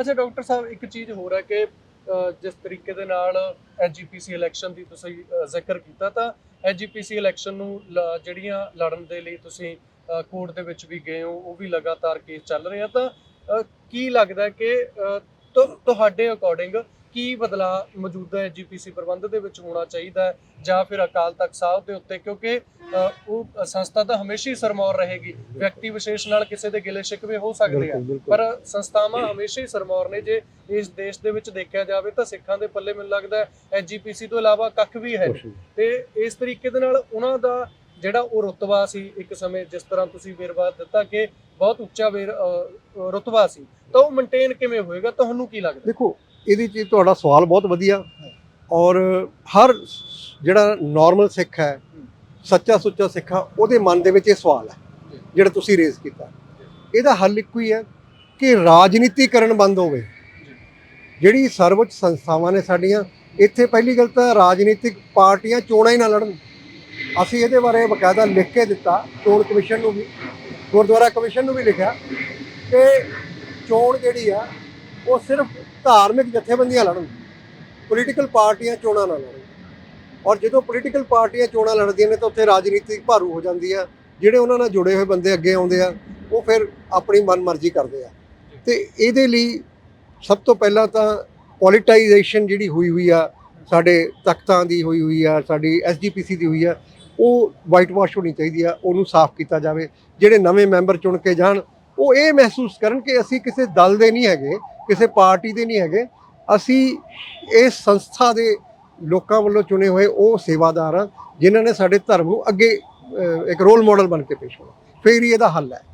ਅੱਛਾ, ਡਾਕਟਰ ਸਾਹਿਬ, ਇੱਕ ਚੀਜ਼ ਹੋਰ ਹੈ ਕਿ ਜਿਸ ਤਰੀਕੇ ਦੇ ਨਾਲ ਐਜੀਪੀਸੀ ਇਲੈਕਸ਼ਨ ਦੀ ਤੁਸੀਂ ਜ਼ਿਕਰ ਕੀਤਾ, ਤਾਂ ਐਜੀਪੀਸੀ ਇਲੈਕਸ਼ਨ ਨੂੰ ਲ- ਜਿਹੜੀਆਂ ਲੜਨ ਦੇ ਲਈ ਤੁਸੀਂ ਕੋਰਟ ਦੇ ਵਿੱਚ ਵੀ ਗਏ ਹੋ, ਉਹ ਵੀ ਲਗਾਤਾਰ ਕੇਸ ਚੱਲ ਰਹੇ ਆ, ਤਾਂ ਕੀ ਲੱਗਦਾ ਕਿ ਤੁਹਾਡੇ ਅਕੋਰਡਿੰਗ ਕੀ ਬਦਲਾ ਮੌਜੂਦਾ ਐਜੀਪੀਸੀ ਪ੍ਰਬੰਧ ਦੇ ਵਿੱਚ ਹੋਣਾ ਚਾਹੀਦਾ ਹੈ ਜਾਂ ਫਿਰ ਅਕਾਲ ਤਖਤ ਸਾਹਿਬ ਦੇ ਉੱਤੇ? ਕਿਉਂਕਿ ਉਹ ਸੰਸਥਾ ਤਾਂ ਹਮੇਸ਼ਾ ਹੀ ਸਰਮੌਰ ਰਹੇਗੀ। ਵਿਅਕਤੀ ਵਿਸ਼ੇਸ਼ ਨਾਲ ਕਿਸੇ ਦੇ ਗਿਲੇ ਸ਼ਿਕਵੇ ਹੋ ਸਕਦੇ ਆ। ਪਰ ਸੰਸਥਾਵਾਂ ਹਮੇਸ਼ਾ ਹੀ ਸਰਮੌਰ ਨੇ। ਜੇ ਇਸ ਦੇਸ਼ ਦੇ ਵਿੱਚ ਦੇਖਿਆ ਜਾਵੇ ਤਾਂ ਸਿੱਖਾਂ ਦੇ ਪੱਲੇ ਮੈਨੂੰ ਲੱਗਦਾ ਐਜੀਪੀਸੀ ਤੋਂ ਇਲਾਵਾ ਕੱਖ ਵੀ ਹੈ। ਤੇ ਇਸ ਤਰੀਕੇ ਦੇ ਨਾਲ ਉਹਨਾਂ ਦਾ ਜਿਹੜਾ ਉਹ ਰੁਤਬਾ ਸੀ ਇੱਕ ਸਮੇਂ ਜਿਸ ਤਰ੍ਹਾਂ ਤੁਸੀਂ ਵੇਰਵਾ ਦਿੱਤਾ ਕਿ ਬਹੁਤ ਉੱਚਾ ਰੁਤਬਾ ਸੀ। ਤਾਂ ਉਹ ਮੇਨਟੇਨ ਕਿਵੇਂ ਹੋਏਗਾ? ਤੁਹਾਨੂੰ ਕੀ ਲੱਗਦਾ? ਦੇਖੋ ਇਹਦੇ 'ਚ ਤੁਹਾਡਾ ਸਵਾਲ ਬਹੁਤ ਵਧੀਆ। ਔਰ ਹਰ ਜਿਹੜਾ ਨਾਰਮਲ ਸਿੱਖ ਹੈ, ਸੱਚਾ ਸੁੱਚਾ ਸਿੱਖ ਆ ਉਹਦੇ ਮਨ ਦੇ ਵਿੱਚ ਇਹ ਸਵਾਲ ਹੈ, ਜਿਹੜਾ ਤੁਸੀਂ ਰੇਜ਼ ਕੀਤਾ। ਇਹਦਾ ਹੱਲ ਇੱਕੋ ਹੀ ਹੈ ਕਿ ਰਾਜਨੀਤੀਕਰਨ ਬੰਦ ਹੋਵੇ। ਜਿਹੜੀ ਸਰਵਉੱਚ ਸੰਸਥਾਵਾਂ ਨੇ ਸਾਡੀਆਂ, ਇੱਥੇ ਪਹਿਲੀ ਗੱਲ ਤਾਂ ਰਾਜਨੀਤਿਕ ਪਾਰਟੀਆਂ ਚੋਣਾਂ ਹੀ ਨਾ ਲੜਨ। ਅਸੀਂ ਇਹਦੇ ਬਾਰੇ ਬਕਾਇਦਾ ਲਿਖ ਕੇ ਦਿੱਤਾ, ਚੋਣ ਕਮਿਸ਼ਨ ਨੂੰ ਵੀ, ਗੁਰਦੁਆਰਾ ਕਮਿਸ਼ਨ ਨੂੰ ਵੀ ਲਿਖਿਆ ਕਿ ਚੋਣ ਜਿਹੜੀ ਆ ਉਹ ਸਿਰਫ ਧਾਰਮਿਕ ਜਥੇਬੰਦੀਆਂ ਲੜਨ ਪੋਲੀਟੀਕਲ ਪਾਰਟੀਆਂ ਚੋਣਾਂ ਨਾ ਲੜਨ। ਔਰ ਜਦੋਂ ਪੋਲੀਟੀਕਲ ਪਾਰਟੀਆਂ ਚੋਣਾਂ ਲੜਦੀਆਂ ਨੇ ਤਾਂ ਉੱਥੇ ਰਾਜਨੀਤਿਕ ਭਾਰੂ ਹੋ ਜਾਂਦੀ ਆ। ਜਿਹੜੇ ਉਹਨਾਂ ਨਾਲ ਜੁੜੇ ਹੋਏ ਬੰਦੇ ਅੱਗੇ ਆਉਂਦੇ ਆ, ਉਹ ਫਿਰ ਆਪਣੀ ਮਨਮਰਜ਼ੀ ਕਰਦੇ ਆ। ਤੇ ਇਹਦੇ ਲਈ ਸਭ ਤੋਂ ਪਹਿਲਾਂ ਤਾਂ ਪੋਲੀਟਾਈਜੇਸ਼ਨ ਜਿਹੜੀ ਹੋਈ ਹੋਈ ਆ, ਸਾਡੇ ਤਖਤਾਂ ਦੀ ਹੋਈ ਹੋਈ ਆ, ਸਾਡੀ ਐਸਜੀਪੀਸੀ ਦੀ ਹੋਈ ਆ, ਉਹ ਵਾਈਟ ਵਾਸ਼ ਹੋਣੀ ਚਾਹੀਦੀ ਆ, ਉਹਨੂੰ ਸਾਫ਼ ਕੀਤਾ ਜਾਵੇ। ਜਿਹੜੇ ਨਵੇਂ ਮੈਂਬਰ ਚੁਣ ਕੇ ਜਾਣ, ਉਹ ਇਹ ਮਹਿਸੂਸ ਕਰਨ ਕਿ ਅਸੀਂ ਕਿਸੇ ਦਲ ਦੇ ਨਹੀਂ ਹੈਗੇ ਕਿਸੇ ਪਾਰਟੀ ਦੇ ਨਹੀਂ ਹੈਗੇ। ਅਸੀਂ ਇਸ ਸੰਸਥਾ ਦੇ ਲੋਕਾਂ ਵੱਲੋਂ ਚੁਣੇ ਹੋਏ ਉਹ ਸੇਵਾਦਾਰ ਆ, ਜਿਨ੍ਹਾਂ ਨੇ ਸਾਡੇ ਧਰਮ ਨੂੰ ਅੱਗੇ ਇੱਕ ਰੋਲ ਮਾਡਲ ਬਣ ਕੇ ਪੇਸ਼ ਹੋਣਾ। ਫਿਰ ਹੀ ਇਹਦਾ ਹੱਲ ਹੈ।